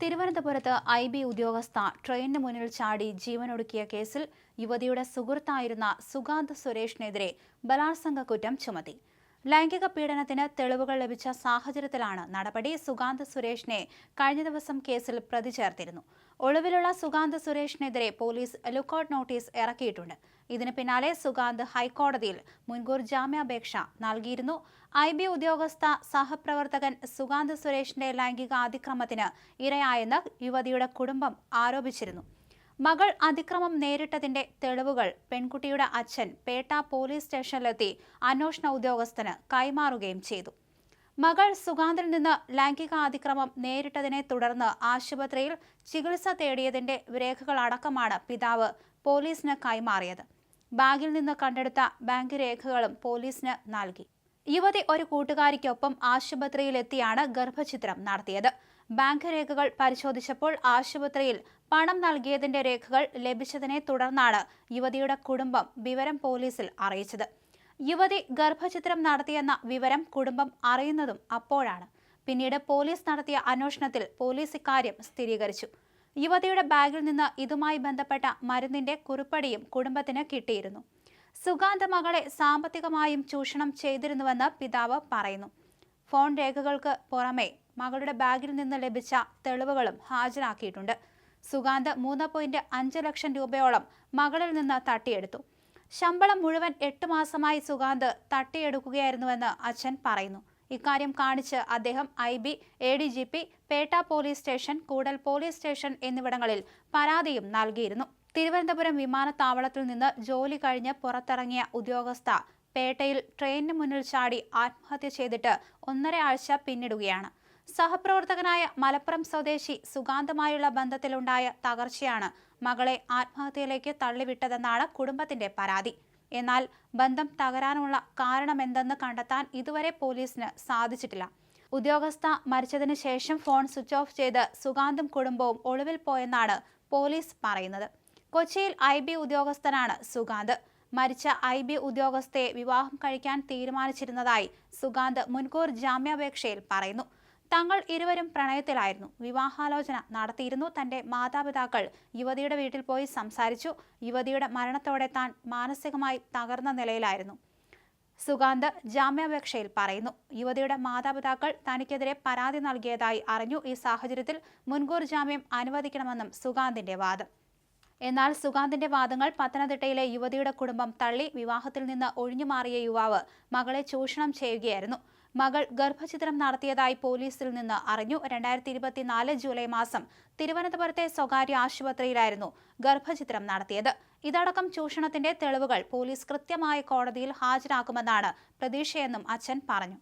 തിരുവനന്തപുരത്ത് I B ഉദ്യോഗസ്ഥ ട്രെയിനിന് മുന്നിൽ ചാടി ജീവനൊടുക്കിയ കേസിൽ യുവതിയുടെ സുഹൃത്തായിരുന്ന സുഗാന്ത് സുരേഷിനെതിരെ ബലാത്സംഗ കുറ്റം ചുമത്തി. ലൈംഗിക പീഡനത്തിന് തെളിവുകൾ ലഭിച്ച സാഹചര്യത്തിലാണ് നടപടി. സുഗാന്ത് സുരേഷിനെ കഴിഞ്ഞ ദിവസം കേസിൽ പ്രതി ചേർത്തിരുന്നു ഒളിവിലുള്ള സുഗാന്ത് സുരേഷിനെതിരെ പോലീസ് ലുക്കൌട്ട് നോട്ടീസ് ഇറക്കിയിട്ടുണ്ട്. ഇതിന് പിന്നാലെ സുഗാന്ത് ഹൈക്കോടതിയിൽ മുൻകൂർ ജാമ്യാപേക്ഷ നൽകിയിരുന്നു. ഐ ബി ഉദ്യോഗസ്ഥ സഹപ്രവർത്തകൻ സുഗാന്ത് സുരേഷിന്റെ ലൈംഗിക അതിക്രമത്തിന് ഇരയായെന്ന് യുവതിയുടെ കുടുംബം ആരോപിച്ചിരുന്നു. മകൾ അതിക്രമം നേരിട്ടതിന്റെ തെളിവുകൾ പെൺകുട്ടിയുടെ അച്ഛൻ പേട്ട പോലീസ് സ്റ്റേഷനിലെത്തി അന്വേഷണ ഉദ്യോഗസ്ഥന് കൈമാറുകയും ചെയ്തു. മകൾ സുഗാന്തിൽ നിന്ന് ലൈംഗിക അതിക്രമം നേരിട്ടതിനെ തുടർന്ന് ആശുപത്രിയിൽ ചികിത്സ തേടിയതിന്റെ രേഖകളടക്കമാണ് പിതാവ് പോലീസിന് കൈമാറിയത്. ബാഗിൽ നിന്ന് കണ്ടെടുത്ത ബാങ്ക് രേഖകളും പോലീസിന് നൽകി. യുവതി ഒരു കൂട്ടുകാരിക്കൊപ്പം ആശുപത്രിയിലെത്തിയാണ് ഗർഭചിത്രം നടത്തിയത്. ബാങ്ക് രേഖകൾ പരിശോധിച്ചപ്പോൾ ആശുപത്രിയിൽ പണം നൽകിയതിന്റെ രേഖകൾ ലഭിച്ചതിനെ തുടർന്നാണ് യുവതിയുടെ കുടുംബം വിവരം പോലീസിൽ അറിയിച്ചത്. യുവതി ഗർഭചിത്രം നടത്തിയെന്ന വിവരം കുടുംബം അറിയുന്നതും അപ്പോഴാണ്. പിന്നീട് പോലീസ് നടത്തിയ അന്വേഷണത്തിൽ പോലീസ് ഇക്കാര്യം സ്ഥിരീകരിച്ചു. യുവതിയുടെ ബാഗിൽ നിന്ന് ഇതുമായി ബന്ധപ്പെട്ട മരുന്നിന്റെ കുറിപ്പടിയും കുടുംബത്തിന് കിട്ടിയിരുന്നു. സുഗാന്ത മകളെ സാമ്പത്തികമായും ചൂഷണം ചെയ്തിരുന്നുവെന്ന് പിതാവ് പറയുന്നു. ഫോൺ രേഖകൾക്ക് പുറമെ മകളുടെ ബാഗിൽ നിന്ന് ലഭിച്ച തെളിവുകളും ഹാജരാക്കിയിട്ടുണ്ട്. സുഗാന്ത് മൂന്ന് പോയിന്റ് അഞ്ച് ലക്ഷം രൂപയോളം മകളിൽ നിന്ന് തട്ടിയെടുത്തു. ശമ്പളം മുഴുവൻ എട്ട് മാസമായി സുഗാന്ത് തട്ടിയെടുക്കുകയായിരുന്നുവെന്ന് അച്ഛൻ പറയുന്നു. ഇക്കാര്യം കാണിച്ച് അദ്ദേഹം I B A D G P Pettah police station Koodal police station എന്നിവിടങ്ങളിൽ പരാതിയും നൽകിയിരുന്നു. തിരുവനന്തപുരം വിമാനത്താവളത്തിൽ നിന്ന് ജോലി കഴിഞ്ഞ് പുറത്തിറങ്ങിയ ഉദ്യോഗസ്ഥ പേട്ടയിൽ ട്രെയിനിന് മുന്നിൽ ചാടി ആത്മഹത്യ ചെയ്തിട്ട് ഒന്നര ആഴ്ച പിന്നിടുകയാണ്. സഹപ്രവർത്തകനായ മലപ്പുറം സ്വദേശി സുഗാന്തമായുള്ള ബന്ധത്തിലുണ്ടായ തകർച്ചയാണ് മകളെ ആത്മഹത്യയിലേക്ക് തള്ളിവിട്ടതെന്നാണ് കുടുംബത്തിന്റെ പരാതി. എന്നാൽ ബന്ധം തകരാനുള്ള കാരണമെന്തെന്ന് കണ്ടെത്താൻ ഇതുവരെ പോലീസിന് സാധിച്ചിട്ടില്ല. ഉദ്യോഗസ്ഥ മരിച്ചതിന് ശേഷം ഫോൺ സ്വിച്ച് ഓഫ് ചെയ്ത് സുഗാന്തും കുടുംബവും ഒളിവിൽ പോയെന്നാണ് പോലീസ് പറയുന്നത്. കൊച്ചിയിൽ ഐ ബി ഉദ്യോഗസ്ഥനാണ് സുഗാന്ത്. മരിച്ച ഐ ബി ഉദ്യോഗസ്ഥയെ വിവാഹം കഴിക്കാൻ തീരുമാനിച്ചിരുന്നതായി സുഗാന്ത് മുൻകൂർ ജാമ്യാപേക്ഷയിൽ പറയുന്നു. തങ്ങൾ ഇരുവരും പ്രണയത്തിലായിരുന്നു. വിവാഹാലോചന നടത്തിയിരുന്നു. തന്റെ മാതാപിതാക്കൾ യുവതിയുടെ വീട്ടിൽ പോയി സംസാരിച്ചു. യുവതിയുടെ മരണത്തോടെ താൻ മാനസികമായി തകർന്ന നിലയിലായിരുന്നു. സുഗാന്ത് ജാമ്യാപേക്ഷയിൽ പറയുന്നു. യുവതിയുടെ മാതാപിതാക്കൾ തനിക്കെതിരെ പരാതി നൽകിയതായി അറിഞ്ഞു. ഈ സാഹചര്യത്തിൽ മുൻകൂർ ജാമ്യം അനുവദിക്കണമെന്നും സുഗാന്തിന്റെ വാദം. എന്നാൽ സുഗാന്തിന്റെ വാദങ്ങൾ പത്തനംതിട്ടയിലെ യുവതിയുടെ കുടുംബം തള്ളി വിവാഹത്തിൽ നിന്ന് ഒഴിഞ്ഞുമാറിയ യുവാവ് മകളെ ചൂഷണം ചെയ്യുകയായിരുന്നു. മകൾ ഗർഭചിത്രം നടത്തിയതായി പോലീസിൽ നിന്ന് അറിഞ്ഞു. രണ്ടായിരത്തി ഇരുപത്തിനാല് ജൂലൈ മാസം തിരുവനന്തപുരത്തെ സ്വകാര്യ ആശുപത്രിയിലായിരുന്നു ഗർഭചിത്രം നടത്തിയത്. ഇതടക്കം ചൂഷണത്തിന്റെ തെളിവുകൾ പോലീസ് കൃത്യമായ കോടതിയിൽ ഹാജരാക്കുമെന്നാണ് പ്രതീക്ഷയെന്നും അച്ഛൻ പറഞ്ഞു.